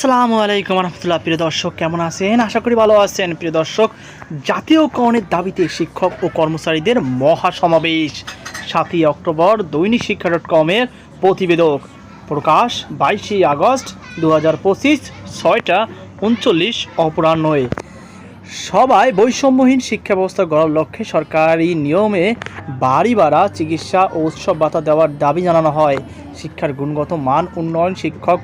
আসসালামু আলাইকুম রহমতুল্লাহ। প্রিয় দর্শক, কেমন আছেন? আশা করি ভালো আছেন। প্রিয় দর্শক জাতীয়করণের দাবিতে শিক্ষক ও কর্মচারীদের মহা সমাবেশ সাতই অক্টোবর, দৈনিক শিক্ষা ডট কমের প্রতিবেদক প্রকাশ, বাইশে আগস্ট দু হাজার পঁচিশ, ছয়টা উনচল্লিশ অপরাহ্নয়। সবাই বৈষম্যহীন শিক্ষা ব্যবস্থা গড়ার লক্ষ্যে সরকারি নিয়মে বাড়ি ভাড়া, চিকিৎসা ও উৎসব ভাতা দেওয়ার দাবি জানানো হয়। শিক্ষার গুণগত মান উন্নয়ন শিক্ষক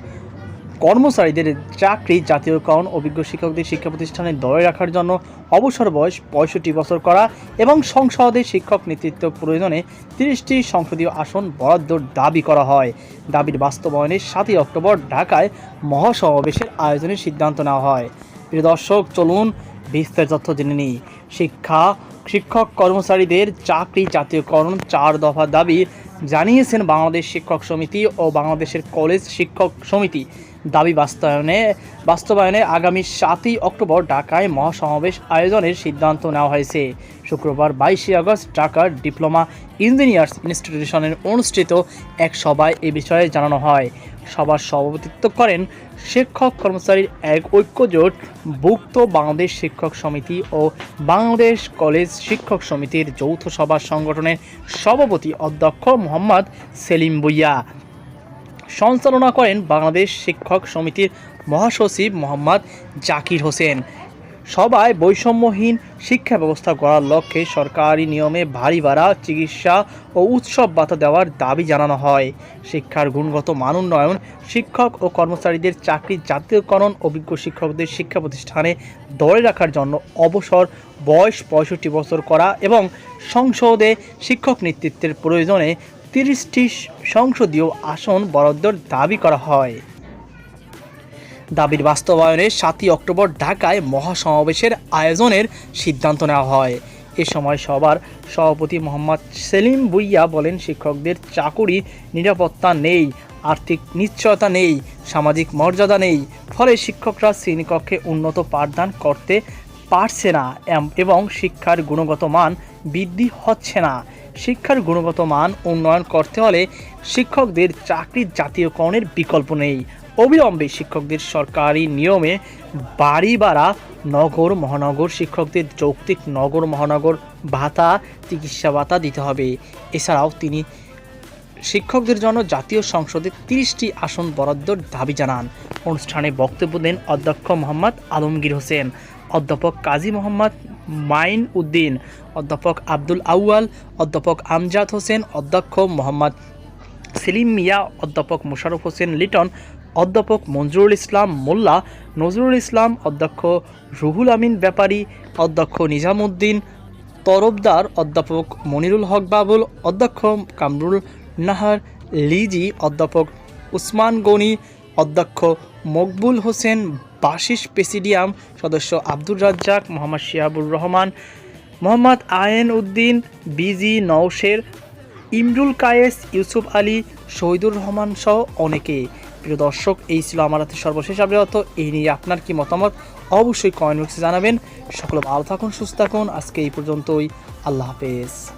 কর্মচারীদের চাকরি, জাতীয়করণ, অভিজ্ঞ শিক্ষকদের শিক্ষা প্রতিষ্ঠানে ধরে রাখার জন্য অবসর বয়স পঁয়ষট্টি বছর করা এবং সংসদে শিক্ষক নেতৃত্ব প্রয়োজনে তিরিশটি সংসদীয় আসন বরাদ্দর দাবি করা হয়। দাবির বাস্তবায়নে সাতই অক্টোবর ঢাকায় মহাসমাবেশের আয়োজনের সিদ্ধান্ত নেওয়া হয়। প্রিয় দর্শক, চলুন বিস্তারিত তথ্য জেনে নিই। শিক্ষা, শিক্ষক কর্মচারীদের চাকরি, জাতীয়করণ চার দফা দাবি জানিয়েছেন বাংলাদেশ শিক্ষক সমিতি ও বাংলাদেশের কলেজ শিক্ষক সমিতি। দাবি বাস্তবায়নে বাস্তবায়নে আগামী সাতই অক্টোবর ঢাকায় মহাসমাবেশ আয়োজনের সিদ্ধান্ত নেওয়া হয়েছে। শুক্রবার বাইশে আগস্ট ঢাকার ডিপ্লোমা ইঞ্জিনিয়ার্স ইনস্টিটিউশনের অনুষ্ঠিত এক সভায় এ বিষয়ে জানানো হয়। সভার সভাপতিত্ব করেন শিক্ষক কর্মচারীর এক ঐক্যজোট ভুক্ত বাংলাদেশ শিক্ষক সমিতি ও বাংলাদেশ কলেজ শিক্ষক সমিতির যৌথ সভা সংগঠনের সভাপতি অধ্যক্ষ মোহাম্মদ সেলিম বুইয়া সঞ্চালনা করেন বাংলাদেশ শিক্ষক সমিতির মহাসচিব মোহাম্মদ জাকির হোসেন। সবাই বৈষম্যহীন শিক্ষা ব্যবস্থা গড়ার লক্ষ্যে সরকারি নিয়মে ভারী ভাড়া, চিকিৎসা ও উৎসব ভাতা দেওয়ার দাবি জানানো হয়। শিক্ষার গুণগত মান উন্নয়ন, শিক্ষক ও কর্মচারীদের চাকরির জাতীয়করণ, অভিজ্ঞ শিক্ষকদের শিক্ষা প্রতিষ্ঠানে ধরে রাখার জন্য অবসর, বয়স পঁয়ষট্টি বছর করা এবং সংসদে শিক্ষক নেতৃত্বের প্রয়োজনে তিরিশটি সংসদীয় আসন বরাদ্দর দাবি করা হয়। দাবির বাস্তবায়নে সাতই অক্টোবর ঢাকায় মহাসমাবেশের আয়োজনের সিদ্ধান্ত নেওয়া হয়। এ সময় সবার সভাপতি মোহাম্মদ সেলিম বুইয়া বলেন, শিক্ষকদের চাকুরি নিরাপত্তা নেই, আর্থিক নিশ্চয়তা নেই, সামাজিক মর্যাদা নেই, ফলে শিক্ষকরা শ্রেণীকক্ষে উন্নত পাঠদান করতে পারছে না এবং শিক্ষার গুণগত মান বৃদ্ধি হচ্ছে না। শিক্ষার গুণগত মান উন্নয়ন করতে হলে শিক্ষকদের চাকরির জাতীয়করণের বিকল্প নেই। অবিলম্বে শিক্ষকদের সরকারি নিয়মে বাড়ি ভাড়া নগর, মহানগর শিক্ষকদের যৌক্তিক নগর, মহানগর ভাতা, চিকিৎসা ভাতা দিতে হবে। এছাড়াও তিনি শিক্ষকদের জন্য জাতীয় সংসদে তিরিশটি আসন বরাদ্দর দাবি জানান। অনুষ্ঠানে বক্তব্য দেন অধ্যক্ষ মোহাম্মদ আলমগীর হোসেন, অধ্যাপক কাজী মোহাম্মদ মাইন উদ্দিন, অধ্যাপক আব্দুল আউয়াল, অধ্যাপক আমজাদ হোসেন, অধ্যক্ষ মোহাম্মদ সেলিম মিয়া, অধ্যাপক মোশারফ হোসেন লিটন, অধ্যাপক মঞ্জুরুল ইসলাম মোল্লা, নজরুল ইসলাম, অধ্যক্ষ রুহুল আমিন ব্যাপারী, অধ্যক্ষ নিজামুদ্দিন, তরফদার, অধ্যাপক মনিরুল হক বাবুল, অধ্যক্ষ কামরুল নাহার লিজি, অধ্যাপক উসমান গনি, অধ্যক্ষ মকবুল হোসেন বাশিস প্রেসিডিয়াম, সদস্য আব্দুর রাজ্জাক, মোহাম্মদ শিহাবুর রহমান, মোহাম্মদ আয়েন উদ্দিন, বিজি নওশের ইমরুল কায়েস, ইউসুফ আলী, শহীদুর রহমান সহ অনেকে। প্রিয় দর্শক, এই ছিল আমার হাতে সর্বশেষ আপডেট। এই নিয়ে আপনার কি মতামত? অবশ্যই কমেন্ট বক্সে জানাবেন। সকল ভালো থাকুন, সুস্থ থাকুন। আজকে এই পর্যন্তই। আল্লাহ হাফেজ।